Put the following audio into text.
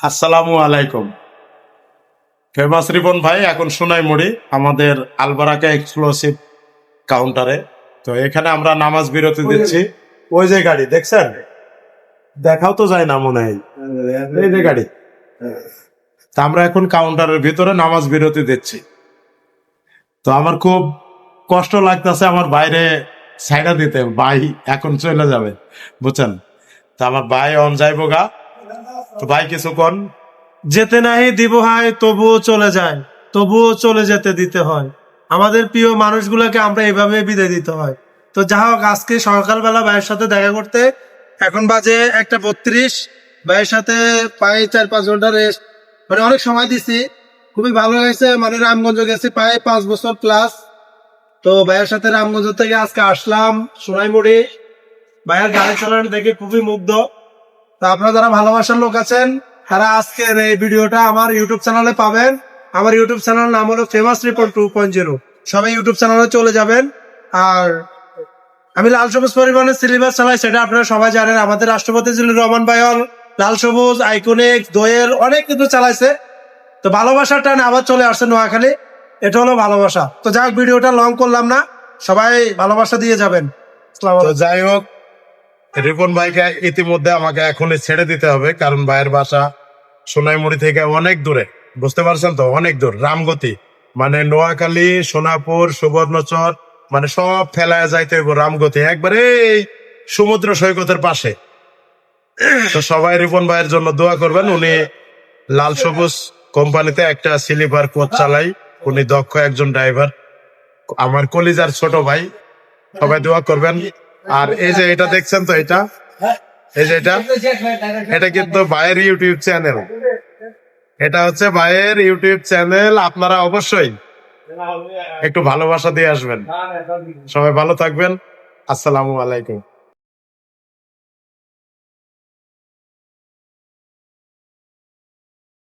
আসসালামু আলাইকুম। ফেমাস রিপন ভাই এখন সোনাই মুড়ি আমাদের আলবারাকা এক্সক্লুসিভ কাউন্টারে। তো এখানে আমরা নামাজ বিরতি দিচ্ছি। ওই যে গাড়ি দেখছেন? দেখাও তো যায় না মনে হয়। এই যে গাড়ি। তা আমরা এখন কাউন্টারের ভিতরে নামাজ বিরতি দিচ্ছি। তো আমার খুব কষ্ট লাগতেছে আমার বাইরে সাইডা দিতে। ভাই এখন চলে যাবে বুঝছেন? তা আমার ভাই অন যাইবো গা। তো ভাই কিছুক্ষণ যেতে নাই দিব হয়, তবুও চলে যায়, তবুও চলে যেতে দিতে হয়। আমাদের প্রিয় মানুষগুলোকে আমরা এভাবে বিদায় দিতে হয়। তো যা হোক, আজকে সকালবেলা ভাইয়ের সাথে দেখা করতে, এখন বাজে একটা বত্রিশ। ভাইয়ের সাথে প্রায় চার পাঁচ ঘণ্টা রেস্ট মানে অনেক সময় দিছি। খুবই ভালো হয়েছে মানে রামগঞ্জ গেছি প্রায় পাঁচ বছর প্লাস তো ভাইয়ের সাথে রামগঞ্জ থেকে আজকে আসলাম, সোনাইমুড়ি। ভাইয়ের গাড়ি চালানো দেখে খুবই মুগ্ধ। তা আপনারা যারা ভালোবাসার লোক আছেন তারা আজকের এই ভিডিওটা আমার ইউটিউব চ্যানেলে পাবেন। আমার ইউটিউব চ্যানেল নাম হলো famous report two point zero সবাই ইউটিউব চ্যানেলে চলে যাবেন। আর আমি লাল সবুজ পরিবহনের সিলেবাস চালাই সেটা আপনারা সবাই জানেন। আমাদের রাষ্ট্রপতি জিল্লুর রহমান ভাইয়ন লাল সবুজ আইকনিক দোয়েল অনেক কিছু চালাইছে। তো ভালোবাসার টানে আবার চলে আসছে নোয়াখালী। এটা হলো ভালোবাসা। তো যাক ভিডিওটা লং করলাম না। সবাই ভালোবাসা দিয়ে যাবেন। যাই হোক রিপন ভাইকে ইতিমধ্যে আমাকে এখনই ছেড়ে দিতে হবে, কারণ ভাইয়ের বাসা সোনাইমুড়ি থেকে অনেক দূরে। বুঝতে পারছেন তো? অনেক দূর, রামগতি। মানে নোয়াখালী, সোনাপুর, সুবর্ণচর মানে সব ফেলায় যাইতে হইব রামগতি। একবারে সমুদ্র সৈকতের পাশে। তো সবাই রিপন ভাইয়ের জন্য দোয়া করবেন, উনি লাল সবুজ কোম্পানিতে একটা স্লিপার কোচ চালাই। উনি দক্ষ একজন ড্রাইভার। আমার কলিজার ছোট ভাই, সবাই দোয়া করবেন। আর এই যে এটা দেখছেন তো এটা? এই যে এটা? এটা কিন্তু ভাইয়ের ইউটিউব চ্যানেল এটা হচ্ছে ভাইয়ের ইউটিউব চ্যানেল আপনারা অবশ্যই একটু ভালোবাসা দিয়ে আসবেন। সবাই ভালো থাকবেন। আসসালামু আলাইকুম।